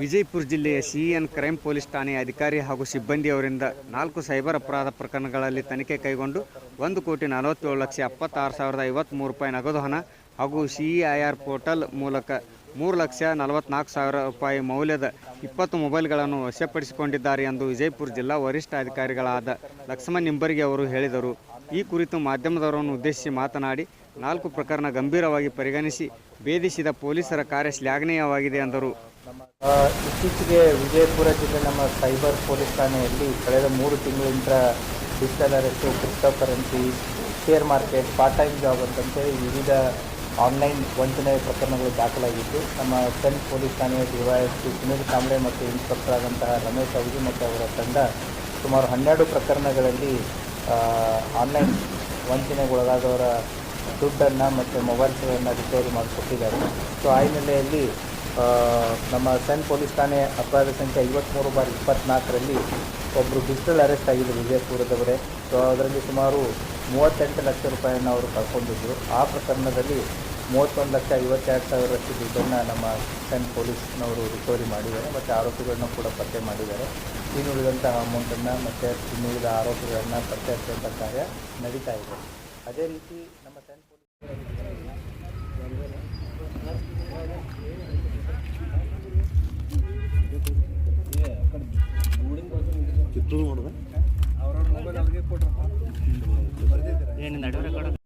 ವಿಜಯಪುರ ಜಿಲ್ಲೆಯ CEN crime police ಠಾಣೆಯ ಅಧಿಕಾರಿ ಹಾಗೂ ಸಿಬ್ಬಂದಿಯವರಿಂದ ನಾಲ್ಕು ಸೈಬರ್ ಅಪರಾಧ ಪ್ರಕರಣಗಳಲ್ಲಿ ತನಿಖೆ ಕೈಗೊಂಡು ಒಂದು ಕೋಟಿ ನಲವತ್ತೇಳು ಲಕ್ಷ ಎಪ್ಪತ್ತಾರು ಸಾವಿರದ ಐವತ್ತ್ಮೂರು ರೂಪಾಯಿ ನಗದು ಹಣ ಹಾಗೂ ಸಿಇಐಆರ್ ಪೋರ್ಟಲ್ ಮೂಲಕ ಮೂರು ಲಕ್ಷ ನಲವತ್ನಾಲ್ಕು ಸಾವಿರ ರೂಪಾಯಿ ಮೌಲ್ಯದ ಇಪ್ಪತ್ತು ಮೊಬೈಲ್ಗಳನ್ನು ವಶಪಡಿಸಿಕೊಂಡಿದ್ದಾರೆ ಎಂದು ವಿಜಯಪುರ ಜಿಲ್ಲಾ ವರಿಷ್ಠ ಅಧಿಕಾರಿಗಳಾದ ಲಕ್ಷ್ಮಣ್ ನಿಂಬರ್ಗಿ ಅವರು ಹೇಳಿದರು. ಈ ಕುರಿತು ಮಾಧ್ಯಮದವರನ್ನು ಉದ್ದೇಶಿಸಿ ಮಾತನಾಡಿ, ನಾಲ್ಕು ಪ್ರಕರಣ ಗಂಭೀರವಾಗಿ ಪರಿಗಣಿಸಿ, ಭೇದಿಸಿದ ಪೊಲೀಸರ ಕಾರ್ಯ ಶ್ಲಾಘನೀಯವಾಗಿದೆ ಎಂದರು. ಆ, ಇತ್ತೀಚೆಗೆ ವಿಜಯಪುರ ಜಿಲ್ಲೆ ನಮ್ಮ ಸೈಬರ್ ಪೊಲೀಸ್ ಠಾಣೆಯಲ್ಲಿ ಕಳೆದ ಮೂರು ತಿಂಗಳಿಂದ digital arrest crypto currency share market part time job ಅಂತಂತೆ ವಿವಿಧ ಆನ್ಲೈನ್ ವಂಚನೆ ಪ್ರಕರಣಗಳು ದಾಖಲಾಗಿದ್ದು ನಮ್ಮ ಸೆನ್ ಪೊಲೀಸ್ ಠಾಣೆಯ ಡಿವೈಎಸ್ಪಿ ಸುನೀಲ್ ಕಾಂಬ್ಳೆ ಮತ್ತು ಇನ್ಸ್ಪೆಕ್ಟರ್ ಆದಂತಹ ರಮೇಶ್ ಅವಧಿ ಮತ್ತು ಅವರ ತಂಡ ಸುಮಾರು ಹನ್ನೆರಡು ಪ್ರಕರಣಗಳಲ್ಲಿ ಆನ್ಲೈನ್ ವಂಚನೆಗೊಳಗಾದವರ ದುಡ್ಡನ್ನು ಮತ್ತು ಮೊಬೈಲ್ಸ್ಗಳನ್ನು ರಿಪೇರಿ ಮಾಡಿಕೊಟ್ಟಿದ್ದಾರೆ. ಸೊ ಆ ಹಿನ್ನೆಲೆಯಲ್ಲಿ ನಮ್ಮ ಸೆಂಟ್ ಪೊಲೀಸ್ ಠಾಣೆ ಅಪರಾಧ ಸಂಖ್ಯೆ ಐವತ್ತ್ಮೂರು ಬಾರಿ ಇಪ್ಪತ್ತ್ನಾಲ್ಕರಲ್ಲಿ ಒಬ್ಬರು ಡಿಜಿಟಲ್ ಅರೆಸ್ಟ್ ಆಗಿದ್ದರು ವಿಜಯಪುರದವರೇ. ಸೊ ಅದರಲ್ಲಿ ಸುಮಾರು ಮೂವತ್ತೆಂಟು ಲಕ್ಷ ರೂಪಾಯಿಯನ್ನು ಅವರು ಕಳ್ಕೊಂಡಿದ್ದರು ಆ ಪ್ರಕರಣದಲ್ಲಿ ಮೂವತ್ತೊಂದು ಲಕ್ಷ ಐವತ್ತೆರಡು ಸಾವಿರಷ್ಟು ದುಡ್ಡನ್ನು ನಮ್ಮ ಸೆಂಟ್ ಪೊಲೀಸ್ನವರು ರಿಕವರಿ ಮಾಡಿದ್ದಾರೆ ಮತ್ತು ಆರೋಪಿಗಳನ್ನು ಕೂಡ ಪತ್ತೆ ಮಾಡಿದ್ದಾರೆ. ಇನ್ನುಳಿದಂತಹ ಅಮೌಂಟನ್ನು ಮತ್ತು ಇನ್ನುಳಿದ ಆರೋಪಿಗಳನ್ನು ಪತ್ತೆ ಹಚ್ಚುವಂಥ ಕಾರ್ಯ ನಡೀತಾ ಇದೆ. ಅದೇ ರೀತಿ ನಮ್ಮ ಸೆಂಟ್ ಪೊಲೀಸ್ ಏನಿಂದ ಅಡಿವರೆ ಕೊಡೋದು